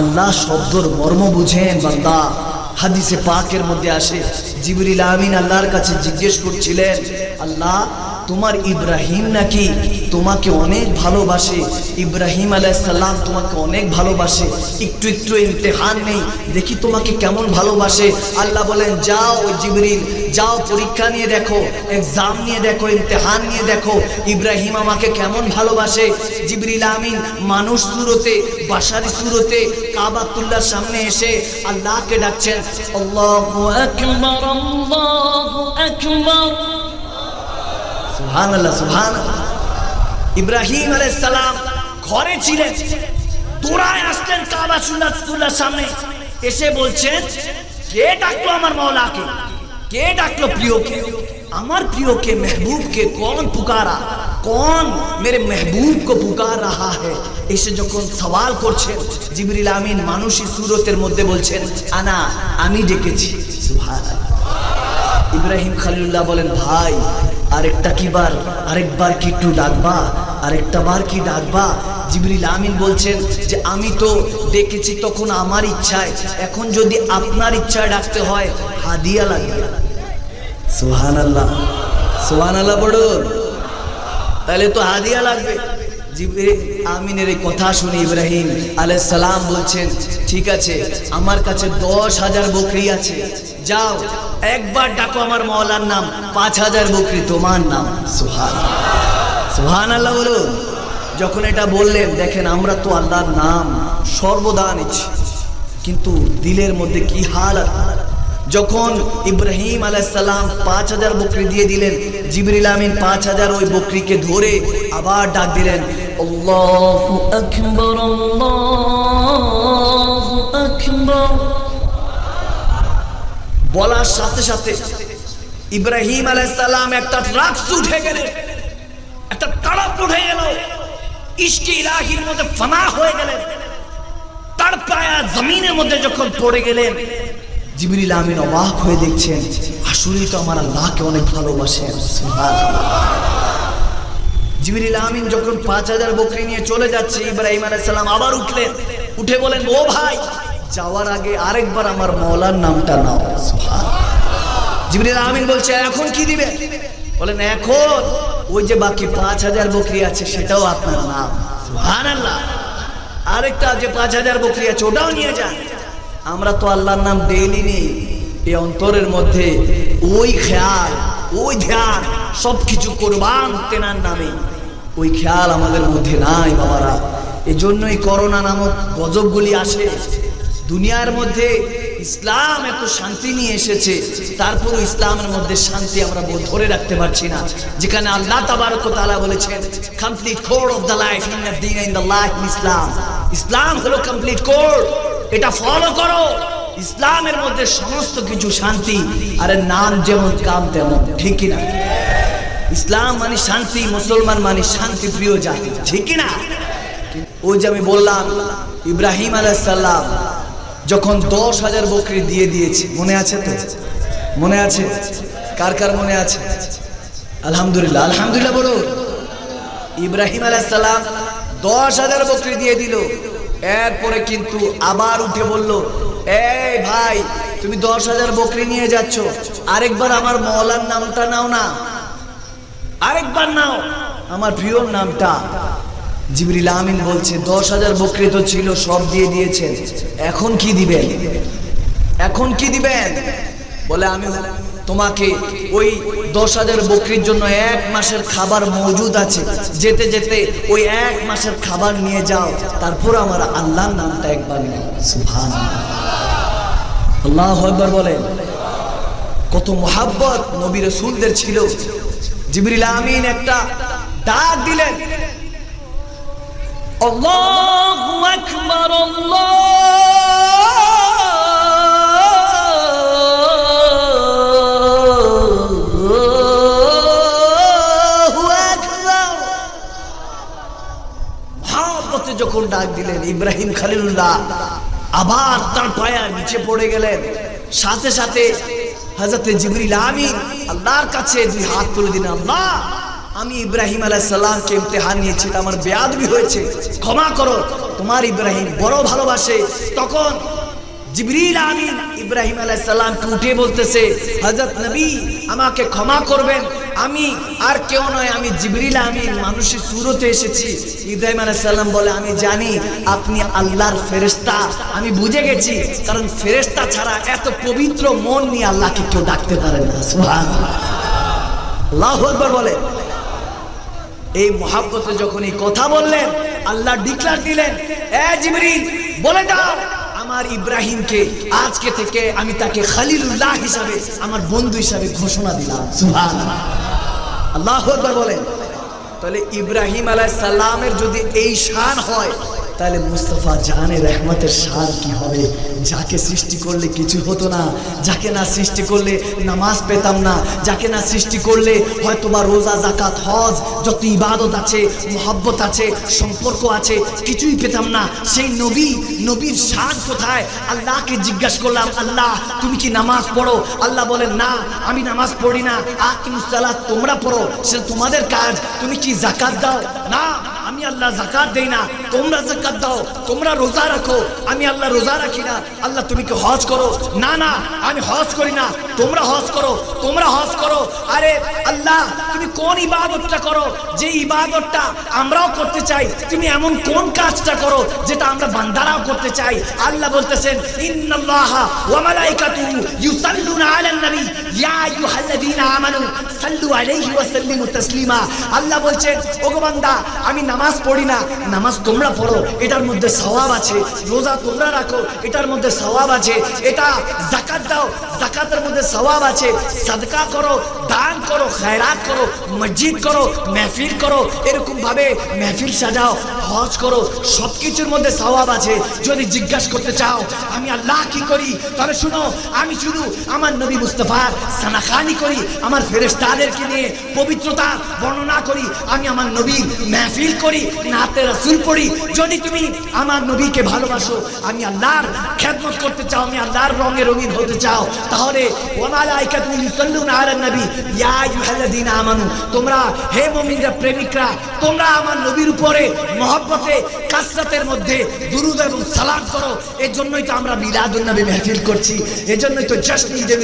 আল্লাহ শব্দর মর্ম বুঝেন বান্দা। হাদিসে পাকের মধ্যে আসে, জিবরিল আমিন আল্লাহর কাছে জিজ্ঞেস করছিলেন, আল্লাহ তোমার ইব্রাহিম নাকি তোমাকে অনেক ভালোবাসে? ইব্রাহিম আলাইসাল্লাম তোমাকে অনেক ভালোবাসে। একটু একটু ইমতেহান নেই, দেখি তোমাকে কেমন ভালোবাসে। আল্লাহ বলেন, যাও জিবরিল, যাও পরীক্ষা নিয়ে দেখো এক্সাম নিয়ে দেখো, ইমতেহান নিয়ে দেখো। ইব্রাহিম আমাকে কেমন ভালোবাসে? জিবরিল আমিন মানুষ সুরতে, বাসারি সুরতে কাবাতুল্লাহর সামনে এসে আল্লাহকে ডাকছেন, আল্লাহু আকবার আল্লাহু আকবার। সুহান আল্লাহ সুহান ইব্রাহিম সালাম ঘরে ছিলেন, তোরায় আসলেন কাবা সুল্লাহ সামনে, এসে বলছেন, কে ডাকলো আমার মাওলাকে? কে ডাকলো প্রিয়কে? আমার প্রিয়কে মেহবুবকে কোন পুকারা, কোন মেরে মেহবুব কো পুকার রাহা হ্যাঁ এসে যখন সওয়াল করছেন, জিবরিল আমিন মানুষই সুরতের মধ্যে বলছেন, আনা, আমি ডেকেছি। সুভাষ ইব্রাহিম খালিল্লাহ বলেন, ভাই আরেকটা কি বার? আরেকবার কি একটু ডাকবা? আরেকটা বার কি ডাকবা? জিবরিল আমিন বলছেন যে, আমি তো দেখেছি তখন আমার ইচ্ছায়। এখন যদি আপনার ইচ্ছায় ডাকতে হয়, হাদিয়া লাগবে। সোহান আল্লাহ সোহান আল্লাহ বড় তাহলে তো হাদিয়া লাগবে। আমিনের এই কথা শুনে ইব্রাহিম আলাইহিস সালাম বলছেন, ঠিক আছে, আমার কাছে দশ হাজার বকরি আছে। যাও, একবার ডাকো আমার মৌলার নাম, পাঁচ হাজার বকরি তোমার নাম। সুহান সুহান আল্লাহ বলুন। যখন এটা বললেন, দেখেন আমরা তো আল্লাহর নাম সর্বদা নিচ্ছি। কিন্তু দিলের মধ্যে কি হাল যখন ইব্রাহিম আলাইসাল্লাম পাঁচ হাজার বকরি দিয়ে দিলেন, জিবরিল আমিন পাঁচ হাজার ওই বকরিকে ধরে আবার ডাক দিলেন আল্লাহু আকবার আল্লাহু আকবার বলার সাথে সাথে ইব্রাহিম আলাইসাল্লাম একটা রাক্স উঠে গেলেন একটা তাড়াপ উঠে গেল, ইশকে ইলাহির মধ্যে ফানা হয়ে গেলেন তার পায়া জমিনের মধ্যে যখন পড়ে গেলেন, জিবরিল আমিন অবাক হয়ে দেখছেন, আসলেই তো আমার আল্লাহকে অনেক ভালোবাসেন জিবরিল আমিন যখন পাঁচ হাজার বকরি নিয়ে চলে যাচ্ছে, ইব্রাহিম আলাইসাল্লাম আবার উঠলেন। উঠে বলেন, ও ভাই, যাওয়ার আগে আরেকবার আমার মৌলার নামটা নাও। জিবরিল আমিন বলছে, এখন কি দিবে? বলেন, এখন ওই যে বাকি পাঁচ হাজার বকরি আছে, সেটাও আপনার নাম। সুবহানাল্লাহ। আরেকটা যে পাঁচ হাজার বকরি আছে, ওটাও নিয়ে যান। আমরা তো আল্লাহর নাম ডেইলি নেই এই অন্তরের মধ্যে ওই খেয়াল, ওই ধ্যান, সবকিছু কোরবান তেনার নামে। ওই খেয়াল আমাদের মধ্যে নাই, বাবারা। এই জন্যই করোনা নামক গজবগুলি আসে। দুনিয়ার মধ্যে ইসলাম এত শান্তি নিয়ে এসেছে, তারপরও ইসলামের মধ্যে শান্তি আমরা ধরে রাখতে পারছি না। যেখানে আল্লাহ তাবারক তাআলা বলেছেন complete code of the life in দিন ইন দ্য লাইফ ইসলাম ইসলাম হলো কমপ্লিট কোড এটা ফলো করো। ইসলামের মধ্যে সমস্ত কিছু শান্তি, আরে নাম যেমন কাম তেমন, ঠিকই না। ইসলাম মানে শান্তি, মুসলমান মানে শান্তি, প্রিয় জাতি। ঠিকই না ওই যে আমি বললাম, ইব্রাহিম আলাইসাল্লাম যখন দশ হাজার বকরি দিয়ে দিয়েছে, মনে আছে তো? মনে আছে? কার কার মনে আছে? আলহামদুলিল্লাহ আলহামদুলিল্লাহ বলুন ইব্রাহিম আলাইসাল্লাম দশ হাজার বকরি দিয়ে দিল। এরপরে কিন্তু আবার উঠে বলল, এই ভাই, তুমি দশ হাজার বকরি নিয়ে যাচ্ছ। আরেকবার আমার মৌলার নামটা নাও না। আরেকবার নাও। আমার প্রিয় নামটা। জিবরিল আমিন বলছে, দশ হাজার বকরি তো ছিল, সব দিয়ে দিয়েছেন। এখন কি দিবেন? এখন কি দিবেন? বলে, আমি তোমাকে ওই দশ হাজার বকরির জন্য এক মাসের খাবার মজুদ আছে। যেতে যেতে ওই এক মাসের খাবার নিয়ে যাও। তারপর আমার আল্লাহর নামটা একবার আল্লাহ একবার বলেন, কত মোহাব্বত নবী রসুলদের ছিল। জিবরিল আমিন একটা ডাক দিলেন। আল্লাহু আকবার আল্লাহু আকবার। যখন ডাক দিলেন, ইব্রাহিম খালিলুল্লাহ আবার তার পায়া নিচে পড়ে গেলেন। সাথে সাথে হাজরতে জিবরিল আমিন আল্লাহর কাছে দুই হাত তুলে দিলাম আল্লাহ আমি ইব্রাহিম আলাইহিস সাল্লামকে ইমতিহান নিয়েছি আমার বেয়াদবি হয়েছে, ক্ষমা করো। তোমার ইব্রাহিম বড় ভালোবাসে। তখন জিবরিল আমিন ইব্রাহিম আলাইহিস সালামকে উঠে বলতেছে, হযরত নবী, আমাকে ক্ষমা করবেন আমি আর কেউ নয়, আমি জিবরিল আমিন, মানুষের সুরতে এসেছি। ইব্রাহিম আলাইহিস সালাম বলে, আমি জানি আপনি আল্লাহর ফেরেশতা। আমি বুঝে গেছি, কারণ ফেরেশতা ছাড়া এত পবিত্র মন নিয়ে আল্লাহকে কেউ ডাকতে পারে না। সুবহানাল্লাহ। আল্লাহু বলে। এই মহাব্বতে যখন এই কথা বললেন, আল্লাহ ডিক্লার দিলেন, এ জিবরিল, বলে দাও আমার ইব্রাহিমকে আজকে থেকে আমি তাকে খালিলুল্লাহ হিসাবে, আমার বন্ধু হিসাবে ঘোষণা দিলাম। সুহান আল্লাহ বলেন। তাহলে ইব্রাহিম আলাহ সাল্লামের যদি এই শান হয় তাহলে মুস্তফা জানে রহমতের শান কি হবে? যাকে সৃষ্টি করলে কিছু হতো না, যাকে না সৃষ্টি করলে নামাজ পেতাম না, যাকে না সৃষ্টি করলে হয়তো বা রোজা জাকাত হজ, যত ইবাদত আছে, মোহাব্বত আছে, সম্পর্ক আছে, কিছুই পেতাম না। সেই নবী, নবীর শান কোথায়? আল্লাহকে জিজ্ঞাসা করলাম, আল্লাহ, তুমি কি নামাজ পড়ো? আল্লাহ বলেন, না, আমি নামাজ পড়ি না। আকিমুসালাত তোমরা পড়ো সে তোমাদের কাজ। তুমি কি জাকাত দাও? না। আল্লাহ জাকাত দেই না। তোমরা জাকাত দাও, তোমরা রোজা রাখো, আমি আল্লাহ রোজা রাখি না। আল্লাহ, তুমি কি হজ করো? না না, আমি হজ করি না। তোমরা হজ করো, তোমরা হজ করো। আরে আল্লাহ, তুমি কোন ইবাদতটা করো? যে ইবাদতটা আমরাও করতে চাই, তুমি এমন কোন কাজটা করো যেটা আমরা বান্দারাও করতে চাই? আল্লাহ বলতেছেন ওয়া ইউসাল্লুনা আলান নবী। ইয়া আইয়ুহাল্লাযীনা আমানু সাল্লু আলাইহি ওয়া সাল্লিমু তাসলিমা। আল্লাহ বলছেন, ওগো বান্দা, আমি নামাজ পড়ি না, নামাজ তোমরা পড়ো, এটার মধ্যে সওয়াব আছে। রোজা তোমরা রাখো, এটার মধ্যে সওয়াব আছে। এটা জাকাত দাও জাকাতের মধ্যে সওয়াব আছে। সাদকা করো, দান করো, খায়রাত করো, মসজিদ করো, মেহফিল করো, এরকম ভাবে মেহফিল সাজাও, হজ করো, সবকিছুর মধ্যে সওয়াব আছে। যদি জিজ্ঞাসা করতে চাও, আমি আল্লাহ কি করি? তবে শুনো, আমি শুধু আমার নবী মুস্তফার সানাখানি করি, আমার ফেরেশতাদেরকে নিয়ে পবিত্রতা বর্ণনা করি, আমি আমার নবীর মেহফিল করি নাতে রাসুল পড়ি, যদি তুমি আমার নবীকে ভালোবাসো, আমি আল্লাহর খেদমত করতে চাও, আমি আল্লাহর রঙে রঙিন হতে চাও, তাহলে তোমরা হে প্রেমিকরা, তোমরা আমার নবীর উপরে মহব্বতে, কাসরাতের মধ্যে দুরুদ এবং করো এর জন্যই তো আমরা করছি এর জন্যই তো জাস্ট ঈদে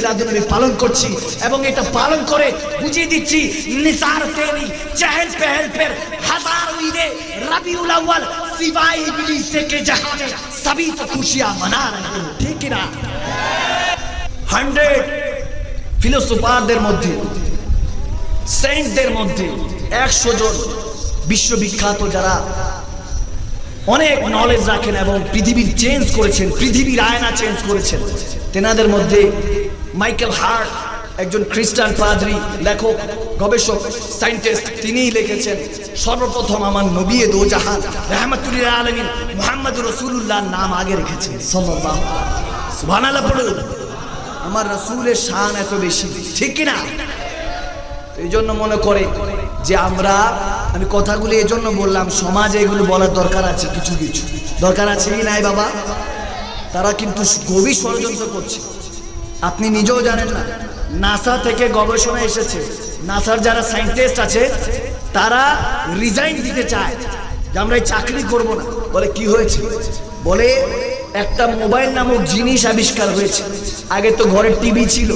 পালন করছি, এবং এটা পালন করে বুঝিয়ে দিচ্ছি, নিসার তেনি, চেহেল পেহেল পের হাজার लिए रबीउल अव्वल सिवाय इबलीस के जहां में सभी तो खुशियां 100 ফিলোসোফারদের মধ্যে, সেন্টদের মধ্যে 100 জন বিশ্ববিখ্যাত যারা অনেক নলেজ রাখেন এবং পৃথিবীর চেঞ্জ করেছেন, পৃথিবীর আয়না চেঞ্জ করেছেন। তেনাদের মধ্যে মাইকেল হার্ট, একজন খ্রিস্টান পাদ্রী, লেখক গবেষক সায়েন্টিস্ট তিনিই লিখেছেন, সর্বপ্রথম আমার নবী দো জাহান রহমতুল্লাহ আলমিন মোহাম্মদ রসুল্লাহ নাম আগে রেখেছেন। সাল্লাল্লাহু সুবহানাল্লাহ পড়ুন আমার রসুলের শান এত বেশি, ঠিক কিনা? এই জন্য মনে করে যে আমরা, আমি কথাগুলি এই জন্য বললাম, সমাজে এগুলো বলার দরকার আছে কিছু কিছু। দরকার আছে কি নাই বাবা? তারা কিন্তু গভীর ষড়যন্ত্র করছে। আপনি নিজেও জানেন না। নাসা থেকে গবেষণা এসেছে, নাসার যারা সায়েন্টিস্ট আছে, তারা রিজাইন দিতে চায় যে আমরা এই চাকরি করব না। বলে, কি হয়েছে? বলে, একটা মোবাইল নামক জিনিস আবিষ্কার হয়েছে। আগে তো ঘরে টিভি ছিল।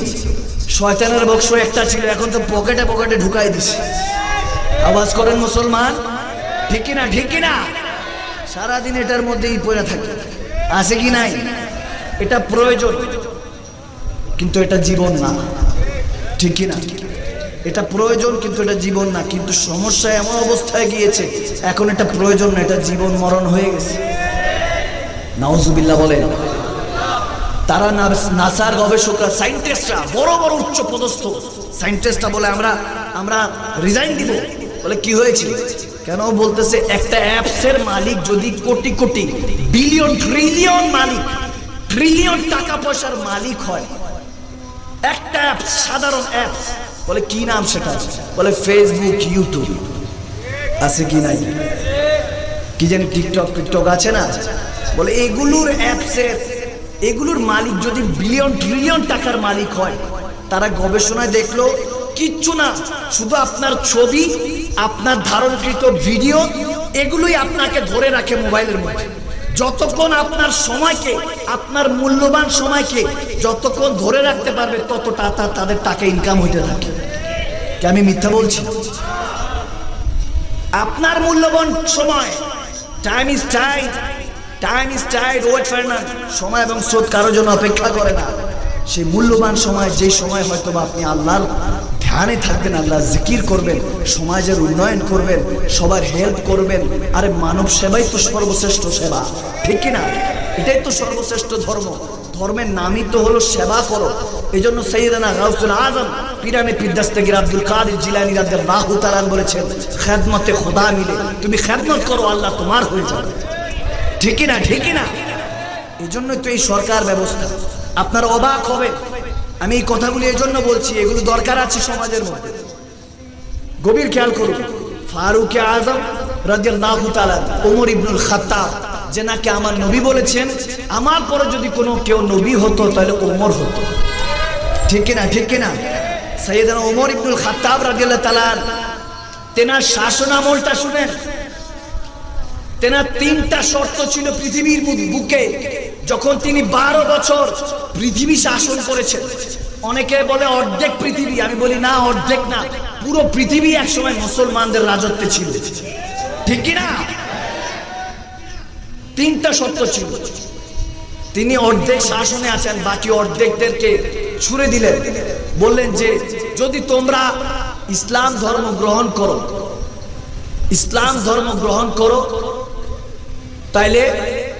শয়তানের বক্স একটা ছিল, এখন তো পকেটে পকেটে ঢুকাই দিছে। আওয়াজ করেন মুসলমান? ঠিক না ঠিক না সারাদিন এটার মধ্যেই পড়ে থাকে। আছে কি নাই? এটা প্রয়োজন। কিন্তু এটা জীবন না। ঠিক না? এটা প্রয়োজন কিন্তু এটা জীবন না। কিন্তু সমস্যা এমন অবস্থায় গিয়েছে, এখন এটা প্রয়োজন না, এটা জীবন মরণ হয়ে গেছে। নাউজুবিল্লাহ বলেন, তারা নাসার গবেষকরা সায়েন্টিস্টরা বড় বড় উচ্চ পদস্থ। সায়েন্টিস্টরা বলে, আমরা আমরা রিজাইন দিব। বলে, কি হয়েছে? কেন বলতেছে, একটা অ্যাপসের মালিক যদি কোটি কোটি বিলিয়ন ট্রিলিয়ন মালিক ট্রিলিয়ন টাকা পয়সার মালিক হয় একটা অ্যাপস সাধারণ অ্যাপস বলে কি নাম সেটা? বলে ফেসবুক ইউটিউব আছে কি নাই? কি জানি টিকটক টিকটক আছে না? বলে এগুলোর অ্যাপসের এগুলোর মালিক যদি বিলিয়ন ট্রিলিয়ন টাকার মালিক হয়, তারা গবেষণায় দেখল, কিচ্ছু না, শুধু আপনার ছবি, আপনার ধারণকৃত ভিডিও এগুলোই আপনাকে ধরে রাখে মোবাইলের মধ্যে। যতক্ষণ আপনার সময়কে, আপনার মূল্যবান সময়কে যতক্ষণ ধরে রাখতে পারবে, ততটা তা- তাদের টাকা ইনকাম হইতে থাকে। আমি মিথ্যা বলছি? আপনার মূল্যবান সময় time is time time is tight wait for না সময় এবং স্রোত কারোর জন্য অপেক্ষা করে না। সেই মূল্যবান সময় যে সময় হয়তো আপনি আল্লাহর ধ্যানে থাকবেন, আল্লাহ জিকির করবেন, সমাজের উন্নয়ন করবেন, সবার হেল্প করবেন। আরে মানব সেবাই তো সর্বশ্রেষ্ঠ সেবা, ঠিক কি না এটাই তো সর্বশ্রেষ্ঠ ধর্ম। ধর্মের নামই তো হলো সেবা করো। এই জন্য সৈয়দানা গাউসুল আজম, পিরানে পিরদাস্তেগির আব্দুল কাদের জিলানি রাদিয়াল্লাহু তাআলা বলেছেন, খেদমতে খোদা মিলে। তুমি খেদমত করো, আল্লাহ তোমার হয়ে যাবে। ঠিকই না ঠিকই না এই জন্যই তো এই সরকার ব্যবস্থা। আপনার অবাক হবে আমি এই কথাগুলি এই জন্য বলছি, এগুলো দরকার আছে সমাজের মধ্যে। গভীর খেয়াল করুন, ফারুক আজম রাদিয়াল্লাহু তাআলা ওমর ইবনুল খাত্তাব যে নাকি আমার নবী বলেছেন, আমার পরে যদি কোনো কেউ নবী হতো, তাহলে ওমর হতো। ঠিক কিনা ঠিক কিনা? সৈয়দনা ওমর ইবনুল খাত্তাব রাদিয়াল্লাহু তাআলা তেনার শাসন আমলটা শুনেন। তেনার তিনটা শর্ত ছিল পৃথিবীর বুকে। যখন তিনি বারো বছর পৃথিবী শাসন করেছেন, অনেকে বলে অর্ধেক পৃথিবী। আমি বলি, না, অর্ধেক না। পুরো পৃথিবী একসময় মুসলমানদের রাজত্বে ছিল। ঠিক কি না? তিনটা শর্ত ছিল। তিনি অর্ধেক শাসনে আছেন, বাকি অর্ধেকদেরকে ছুড়ে দিলেন। বললেন যে, যদি তোমরা ইসলাম ধর্ম গ্রহণ করো, ইসলাম ধর্ম গ্রহণ করো তাইলে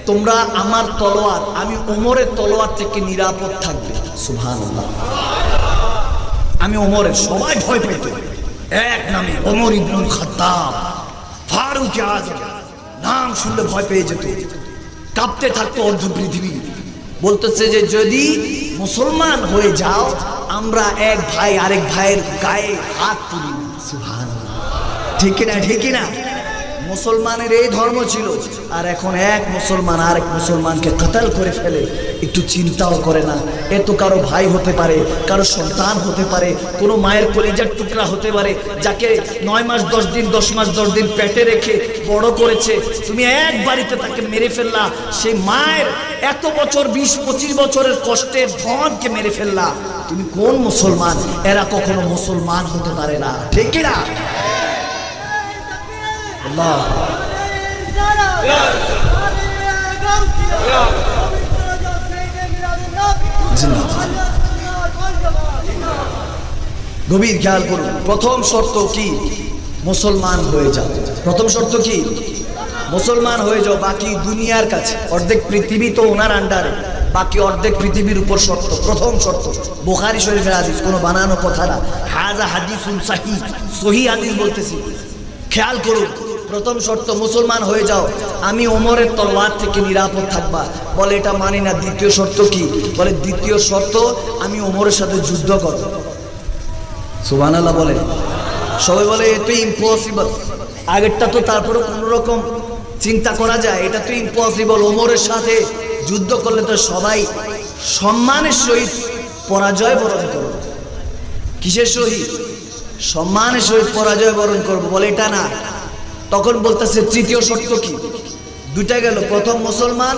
তোমরা আমার তলোয়ার, আমি ওমরের তলোয়ার থেকে নিরাপদ থাকবে। সুভান আমি ওমরের, সবাই ভয় পেত। এক নামে ওমর ইবনুল খাত্তাব, ফারুক আজম, নাম শুনলে ভয় পেয়ে যেত। কাঁপতে থাকতো অর্ধ পৃথিবী। বলতেছে যে, যদি মুসলমান হয়ে যাও, আমরা এক ভাই আরেক ভাইয়ের গায়ে হাত তুলি। সুভান ঠিক না ঠিক না মুসলমানের এই ধর্ম ছিল। আর এখন এক মুসলমান আর এক মুসলমানকে কাতাল করে ফেলে। একটু চিন্তাও করে না। এ তো কারও ভাই হতে পারে, কারও সন্তান হতে পারে, কোনো মায়ের কলিজার টুকরা হতে পারে, যাকে নয় মাস, দশ দিন, দশ মাস, দশ দিন পেটে রেখে বড় করেছে। তুমি এক বাড়িতে তাকে মেরে ফেললা। সেই মায়ের এত বছর, বিশ, পঁচিশ বছরের কষ্টের ধনকে মেরে ফেললা। তুমি কোন মুসলমান? এরা কখনো মুসলমান হতে পারে না। ঠিক না? গভীর খেয়াল করুন, প্রথম শর্ত কি? মুসলমান হয়ে যাও। প্রথম শর্ত কি? মুসলমান হয়ে যাও, বাকি দুনিয়ার কাছে। অর্ধেক পৃথিবী তো ওনার আন্ডারে, বাকি অর্ধেক পৃথিবীর উপর শর্ত। প্রথম শর্ত, বোখারি শরীফের হাদিস, কোনো বানানো কথা না। হাজা হাদিস বলতেছি। খেয়াল করুন প্রথম শর্ত, মুসলমান হয়ে যাও। আমি ওমরের তলোয়ার থেকে নিরাপদ থাকবা। বলে, এটা মানি না। দ্বিতীয় শর্ত কি? বলে, দ্বিতীয় শর্ত, আমি ওমরের সাথে যুদ্ধ করব। সুবান আল্লাহ বলে। সবাই বলে, এ তো ইম্পসিবল আগেরটা তো তারপরে কোনো রকম চিন্তা করা যায়। এটা তো ইম্পসিবল ওমরের সাথে যুদ্ধ করলে তো সবাই সম্মানের সহিত পরাজয় বরণ করবে। কিসের সহিত? সম্মানের সহিত পরাজয় বরণ করব। বলে, এটা না। তখন বলতেছে, তৃতীয় শর্ত কি? দুইটা গেল, প্রথম মুসলমান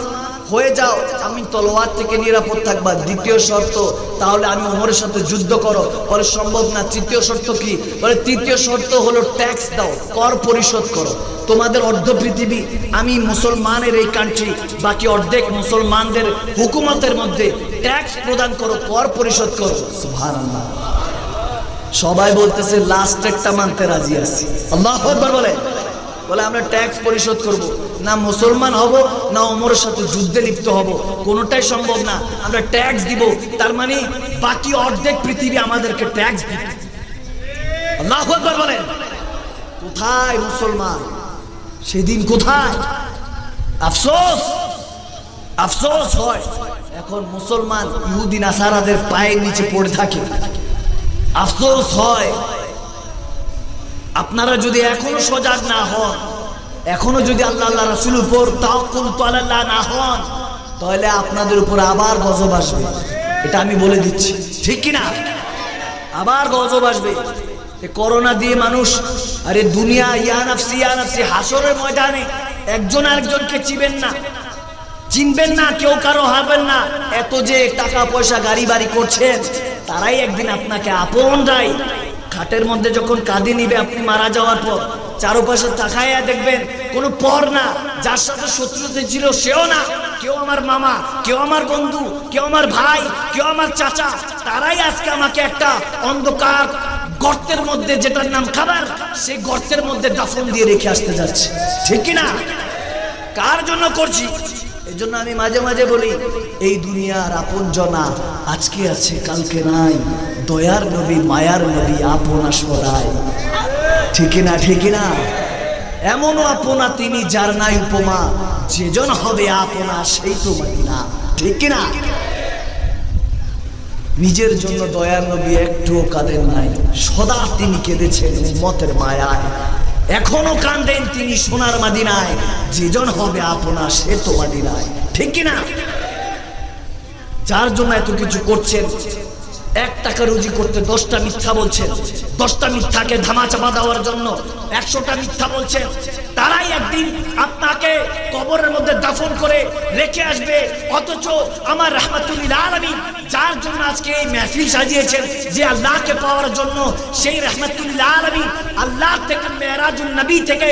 হয়ে যাও, আমি তলোয়ার থেকে নিরাপদ থাকবা। দ্বিতীয় শর্ত, তাহলে আমি ওমরের সাথে যুদ্ধ করো। বলে, সম্ভব না, তৃতীয় শর্ত কি? বলে, তৃতীয় শর্ত হলো ট্যাক্স দাও, কর পরিশোধ করো। তোমাদের অর্ধ পৃথিবী, আমি মুসলমানের এই কান্ট্রি বাকি অর্ধেক মুসলমানদের হুকুমতের মধ্যে ট্যাক্স প্রদান করো, কর পরিশোধ করো। সবাই বলতেছে লাস্ট একটা মানতে রাজি আছি। আল্লাহ বলে বলে, আমরা ট্যাক্স পরিশোধ করব। না মুসলমান হব, না ওমরের সাথে যুদ্ধে লিপ্ত হব। কোনোটাই সম্ভব না। আমরা ট্যাক্স দিব। তার মানে বাকি অর্ধেক পৃথিবী আমাদেরকে ট্যাক্স দিবে। আল্লাহ বলেন কোথায় মুসলমান? সেদিন কোথায়? আফসোস আফসোস হয়। এখন মুসলমান ইহুদিন আসারাদের পায়ের নিচে পড়ে থাকে। আফসোস হয়। আপনারা যদি এখনও সজাগ না হন, এখনও যদি আল্লাহ আল্লাহ রসুল উপর তাওকুল আল্লাহ না হন, তাহলে আপনাদের উপর আবার গজব আসবে। এটা আমি বলে দিচ্ছি। ঠিক কি না আবার গজব আসবে। করোনা দিয়ে মানুষ, আরে দুনিয়া ইয়ানাফসি ইয়ানাফসি হাসরের ময়দানে একজন আরেকজনকে চিবেন না। চিনবেন না, কেউ কারও হবেন না। এত যে টাকা পয়সা গাড়ি বাড়ি করছেন, তারাই একদিন আপনাকে আপন আপনরাই খাটের মধ্যে যখন কাঁদি নিবে, আপনি মারা যাওয়ার পর চারপাশে তাকাইয়া দেখবেন, কোনো পর না। যার সাথে শত্রুতে ছিল সেও না। কেউ আমার মামা, কেউ আমার বন্ধু, কেউ আমার ভাই, কেউ আমার চাচা, তারাই আজকে আমাকে একটা অন্ধকার গর্তের মধ্যে, যেটার নাম খাবার, সেই গর্তের মধ্যে দাফন দিয়ে রেখে আসতে যাচ্ছে। ঠিক না কার জন্য করছি? এই জন্য আমি মাঝে মাঝে বলি, এই দুনিয়ার আপন জনা আজকে আছে, কালকে নাই। দয়ার নবী, মায়ার নবী, আপন আসরায় ঠিক না ঠিক না এমনও আপনা তিনি যার নাই উপমা। যেজন হবে আপনা, সেই তো মদিনা। ঠিক না নিজের জন্য দয়ার নবী একটুও কাঁদেন নাই। সদা তিনি কেঁদেছেন উম্মতের মায়ায়। এখনও কান্দেন তিনি সোনার মাদিনায়। যেজন হবে আপনা, সে তো মাদিনায়। ঠিক কিনা? যার জন্য এত কিছু করছেন এক টাকা রুজি করতে দশটা মিথ্যা বলছেন। দশটা মিথ্যাকে ধামাচাপা দেওয়ার জন্য একশোটা মিথ্যা বলছেন তারাই একদিন আপনাকে কবরের মধ্যে দাফন করে রেখে আসবে। অথচ আমার রহমাতুল্লাহ আলমী যার জন্য আজকে এই মেহফিল সাজিয়েছেন, যে আল্লাহকে পাওয়ার জন্য সেই রহমাতুল্লাহ আলমী আল্লাহ থেকে মেহরাজুল নবী থেকে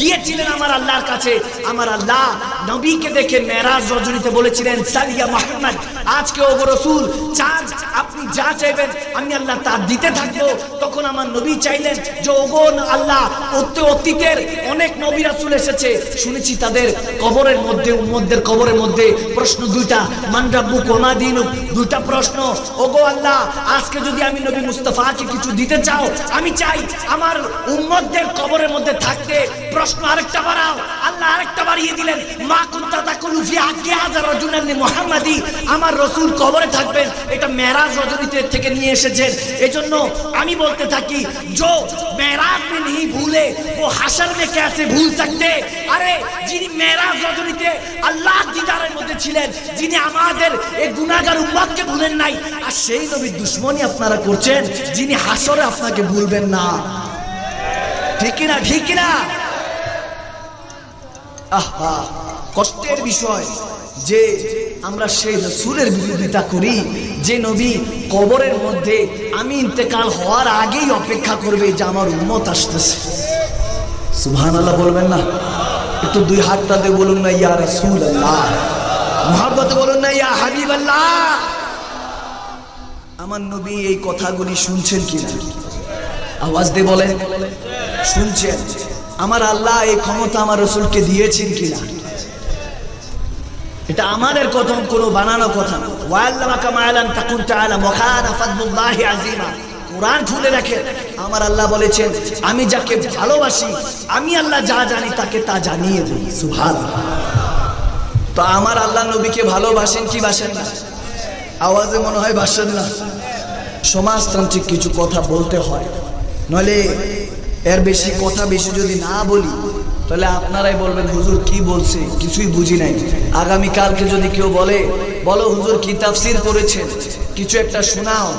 গিয়েছিলেন আমার আল্লাহর কাছে। আমার আল্লাহ নবীকে দেখে মেহরাজ রজনীতে বলেছিলেন, সালিয়া মাহমদ আজকে ওগো রসুল, চাঁদ আপনি যা চাইবেন আমি আল্লাহ তা দিতে থাকব। তখন আমার নবী চাইলেন যে, ওগো আল্লাহ অতীতের অনেক নবী রাসূল এসেছে। শুনেছি তাদের কবরের মধ্যে উম্মদের কবরের মধ্যে প্রশ্ন দুইটা, মান রাব্বু কোমা দিন দুইটা প্রশ্ন, ওগো আল্লাহ, আজকে যদি আমি নবী মুস্তাফাকে কিছু দিতে চাও, আমি চাই আমার উম্মদের কবরের মধ্যে থাকতে প্রশ্ন আরেকটা বাড়াও। আল্লাহ আরেকটা বাড়িয়ে দিলেন, মা কুন্তা তাকুলু ফি আকি হাজার রাজুলান মুহাম্মাদি? আমার রসুল কবরে থাকবেন, এটা মেরাজ রজনীতে থেকে নিয়ে এসেছেন। এজন্য আমি বলতে থাকি जो मेराज में नहीं भूले वो হাসর में कैसे भूल सकते আরে যিনি মেরাজ রজনীতে আল্লাহ দিদারের মধ্যে ছিলেন যিনি আমাদের এই গুনাহগার উম্মতকে ভুলেন নাই আর সেই নবীর দুশ্মনী আপনারা করছেন যিনি হাসরে আপনাকে ভুলবেন না ঠিক কিনা ঠিক কিনা আহা কষ্টের বিষয় যে আমরা সেই রসুলের বিরোধিতা করি, যে নবী কবরের মধ্যে আমি ইন্তেকাল হওয়ার আগেই অপেক্ষা করবে যে আমার উম্মত আসতেছে। সুহান আল্লাহ বলবেন না? একটু দুই হাতটা দিয়ে বলুন না, ইয়া রসুল আল্লাহ মহাব্বতে বলুন না, ইয়া হাবিব আল্লাহ আমার নবী এই কথাগুলি শুনছেন কিনা? আওয়াজ দিয়ে বলেন, শুনছেন। আমার আল্লাহ এই ক্ষমতা আমার রসুলকে দিয়েছেন কিনা? এটা আমাদের কথা, কোনো বানানো কথা কোরআন খুলে রাখেন আমার আল্লাহ বলেছেন, আমি যাকে ভালোবাসি, আমি আল্লাহ যা জানি তাকে তা জানিয়ে দিই। সুবহানাল্লাহ। তো আমার আল্লাহ নবীকে ভালোবাসেন কি বাসেন না? আওয়াজে মনে হয় বাসেন না। সমাজতান্ত্রিক কিছু কথা বলতে হয়। নলে এর বেশি কথা বেশি যদি না বলি তাহলে আপনারাই বলবেন, হুজুর, কি বলছে? কিছুই বুঝি নাই। আগামী কালকে যদি কেউ বলে, বলো হুজুর, কি তাফসির করেছেন? কিছু একটা শোনাও।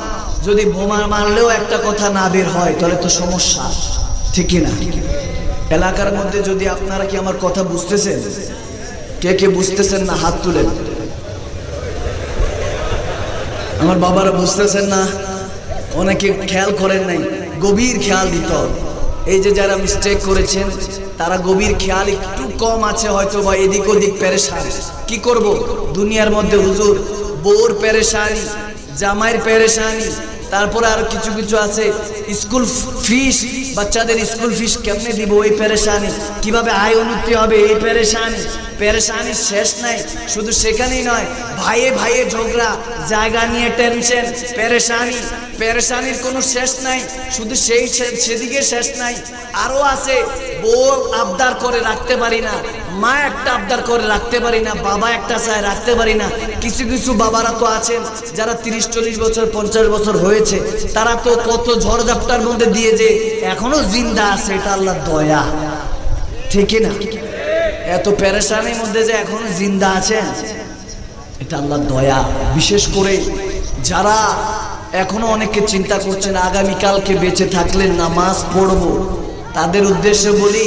যদি বোমা মারলেও একটা কথা না বের হয়, তাহলে তো সমস্যা। ঠিকই না? এলাকার মধ্যে যদি আপনারা কি আমার কথা বুঝতেছেন? কে কে বুঝতেছেন না? হাত তুলেন। আমার বাবারা বুঝতেছেন না? অনেকে খেয়াল করেন নাই। গভীর খেয়াল দিতে এই যে যারা মিস্টেক করেছেন তারা গভীর খেয়াল একটু কম আছে হয়তো বা এদিক ওদিক পেরেশান। কি করব? দুনিয়ার মধ্যে হুজুর বোর পেরেশানি, জামাইয়ের পেরেশানি, তারপরে আর কিছু কিছু আছে। স্কুল ফিস, বাচ্চাদের স্কুল ফিস কেমনে দিব এই পেরেশানি? কীভাবে আয় উন্নতি হবে এই পেরেশানি? পেরেশানির শেষ নাই, শুধু সেখানেই নয়, ভাইয়ে ভাইয়ে ঝগড়া, জায়গা নিয়ে টেনশন, পেরেশানি, পেরেশানির কোনো শেষ নাই, শুধু সেই সেদিকে শেষ নাই। আরও আছে বউ আবদার করে রাখতে পারি না, মা একটা আবদার করে রাখতে পারি না, বাবা একটা চায় রাখতে পারি না। কিছু কিছু বাবারা তো আছেন, যারা তিরিশ, চল্লিশ বছর, পঞ্চাশ বছর হয়েছে, তারা তো কত ঝড়ঝাপটার মধ্যে দিয়ে যে এখনও জিন্দা আছে, এটা আল্লাহ দয়া। ঠিকই না? এত পেরেশানির মধ্যে যে এখনও জিন্দা আছেন, এটা আল্লাহ দয়া। বিশেষ করে যারা এখনও অনেকে চিন্তা করছেন, আগামীকালকে বেঁচে থাকলে নামাজ পড়ব। তাদের উদ্দেশ্যে বলি,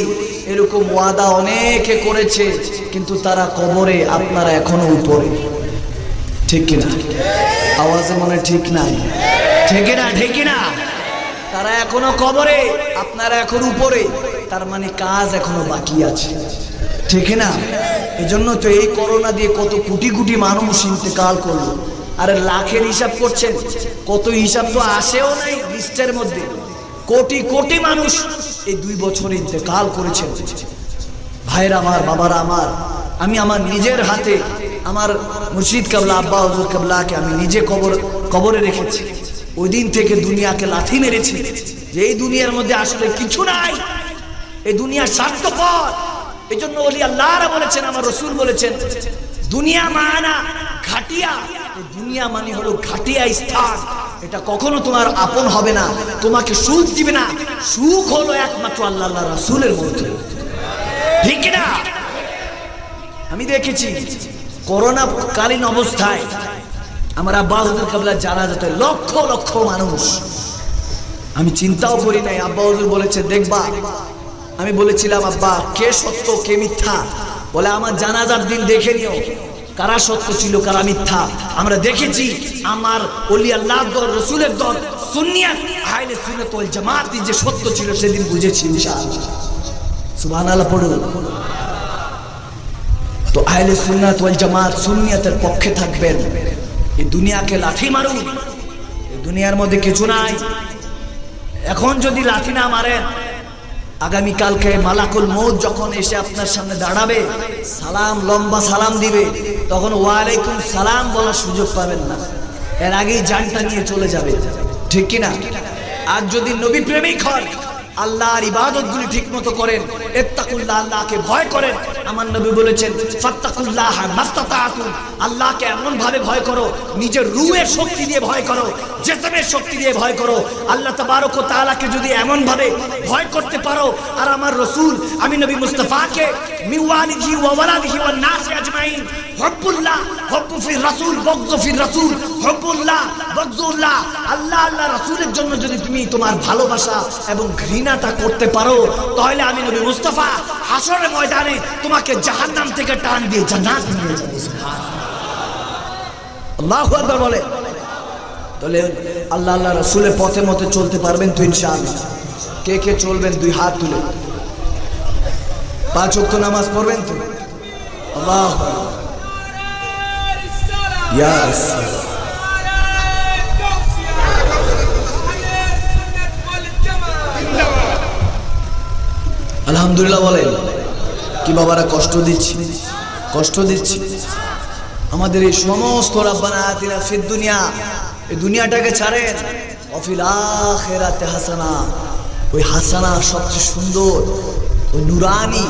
এরকম ওয়াদা অনেকে করেছে, কিন্তু তারা কবরে আপনারা এখনও উপরে। ঠিক কিনা? আওয়াজে মনে ঠিক নাই। ঠিক না ঠিক না তারা এখনও কবরে, আপনারা এখন উপরে। তার মানে কাজ এখনও বাকি আছে। ঠিক না এজন্য তো এই করোনা দিয়ে কত কোটি কোটি মানুষ ইন্তেকাল করল। আরে লাখের হিসাব করছেন, কত হিসাব তো আসেও নাই, লিস্টের মধ্যে। কোটি কোটি মানুষ এই দুই বছর ইন্তেকাল করেছেন। ভাইরা আমার, বাবারা আমার, আমি আমার নিজের হাতে আমার মুর্শিদ কাবলা, আব্বা হজুর কাবলাকে আমি নিজে কবর, কবরে রেখেছি। ওই দিন থেকে দুনিয়াকে লাথি মেরেছি। যে এই দুনিয়ার মধ্যে আসলে কিছু নাই। এই দুনিয়া স্বার্থপর। এই জন্য বলি আল্লাহরা বলেছেন, আমার রসুল বলেছেন, দুনিয়া মানা, ঘাটিয়া। দুনিয়া মানে হলো ঘাটিয়া স্থান। এটা কখনো তোমার আপন হবে না, তোমাকে সুখ দিবে না। সুখ হলো একমাত্র আল্লাহ রাসুলের মধ্যে। ঠিক না আমি দেখেছি করোনা কালীন অবস্থায় আমার আব্বা হুজুর কাবলা জানা যেত লক্ষ লক্ষ মানুষ। আমি চিন্তাও করি নাই, আব্বা হুজুর বলেছে, দেখবা। আমি বলেছিলাম, আব্বা, কে সত্য, কে মিথ্যা? বলে, আমার জানাজার দিন দেখে নিও। কারা সত্য ছিল, কারা মিথ্যা? আমরা দেখেছি আমার অলি আল্লাহ রসুলের দল, সুন্নিয়া হাইলে সুন্নত ওয়াল জামাতি যে সত্য ছিল সেদিন বুঝেছি ইনশাআল্লাহ। সুবহানাল্লাহ পড়ুন। তো আহলে সুন্নাত ওয়াল জামাত সুন্নিয়াতের পক্ষে থাকবেন। এই দুনিয়াকে লাঠি মারুন। এই দুনিয়ার মধ্যে কিছু নাই। এখন যদি লাঠি না মারেন আগামী কালকে মালাকুল মৌত যখন এসে আপনার সামনে দাঁড়াবে, সালাম, লম্বা সালাম দিবে, তখন ওয়ালাইকুম সালাম বলার সুযোগ পাবেন না। এর আগেই জানটা নিয়ে চলে যাবে। ঠিক কিনা? আর যদি নবী প্রেমিক হন, আল্লাহর ইবাদতগুলি ঠিক মতো করেন এত্তাকুল্লাহ আল্লাহকে ভয় করেন। আমার নবী বলেছেন, ফাত্তাকুল্লাহ মাস্তাতাতুম আল্লাহকে এমন ভাবে ভয় করো, নিজের শক্তি দিয়ে ভয় করো, জেসমের শক্তি দিয়ে ভয় করো। আল্লাহ তাবারক তাআলাকে যদি এমন ভাবে ভয় করতে পারো, আর আমার আমি নবী মুস্তাফাকে মিওয়ালিহি ওয়া ওয়ালাদিহি আজমাইন। ফির রাসূল বগযু ফির রাসূল। বগযুল্লাহ আল্লাহ আল্লাহ রাসূলের জন্য যদি তুমি তোমার ভালোবাসা এবং ঘৃণাটা করতে পারো, তাহলে আমি নবী মুস্তাফা হাসরের ময়দানে তোমাকে জাহান্নাম থেকে টান দিয়ে জান্নাত নিয়ে যাব আল্লাহু আকবার বলে। তাহলে আল্লাহ আল্লাহ রাসূলের পথে মতে চলতে পারবেন তো ইনশাআল্লাহ। কে কে চলবেন দুই হাত তুলে। পাঁচ ওয়াক্ত নামাজ পড়বেন তো? আল্লাহ ইয়া রাসূল আলহামদুলিল্লাহ বলেন, কি বাবারা কষ্ট দিচ্ছি কষ্ট দিচ্ছি। আমাদের এই সমস্ত রাব্বানা আতিনা ফিদ দুনিয়া, এই দুনিয়াটাকে ছাড়েন। অফিল আখিরাতে হাসানা, ওই হাসানা সবচেয়ে সুন্দর, ওই নুরানি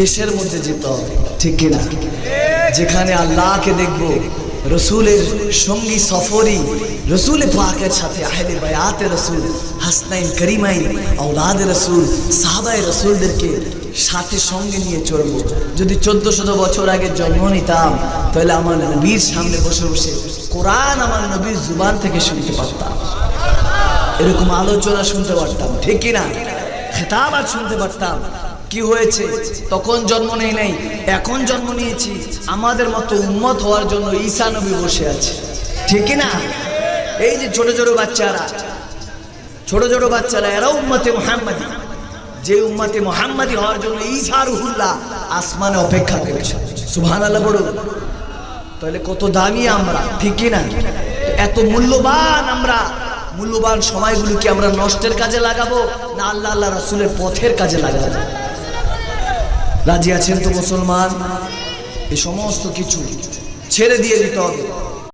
দেশের মধ্যে যেতে হবে, ঠিক কিনা? যেখানে আল্লাহকে দেখব রসুলের সঙ্গী সফরি রসুল পাকের সাথে আহলে বায়াতে রসুল, হাসনাইন করিমাইন আউলাদ রসুল সাহাবাই রসুলদেরকে সাথে সঙ্গে নিয়ে চলবো। যদি চোদ্দ শত বছর আগে জন্ম নিতাম, তাহলে আমার নবীর সামনে বসে বসে কোরআন আমার নবীর জুবান থেকে শুনতে পারতাম। এরকম আলোচনা শুনতে পারতাম, ঠিক কিনা? খেতাবাদ শুনতে পারতাম। কি হয়েছে? তখন জন্ম নেই নাই, এখন জন্ম নিয়েছি। আমাদের মতো উন্মত হওয়ার জন্য ঈসা নবী বসে আছে। ঠিক না এই যে ছোট ছোট বাচ্চারা, ছোট ছোট বাচ্চারা, এরা উম্মতে মোহাম্মদী। যে উম্মতে মোহাম্মদী হওয়ার জন্য ঈসা রুহুল্লাহ আসমানে অপেক্ষা করেছে। সুবহান আল্লাহ বলুন। তাহলে কত দামি আমরা, ঠিক না এত মূল্যবান আমরা। মূল্যবান সময়গুলোকে আমরা নষ্টের কাজে লাগাবো? না আল্লাহ আল্লাহ রাসুলের পথের কাজে লাগাবো? রাজি আছেন তো মুসলমান? এই সমস্ত কিছু ছেড়ে দিয়ে দিতে হবে।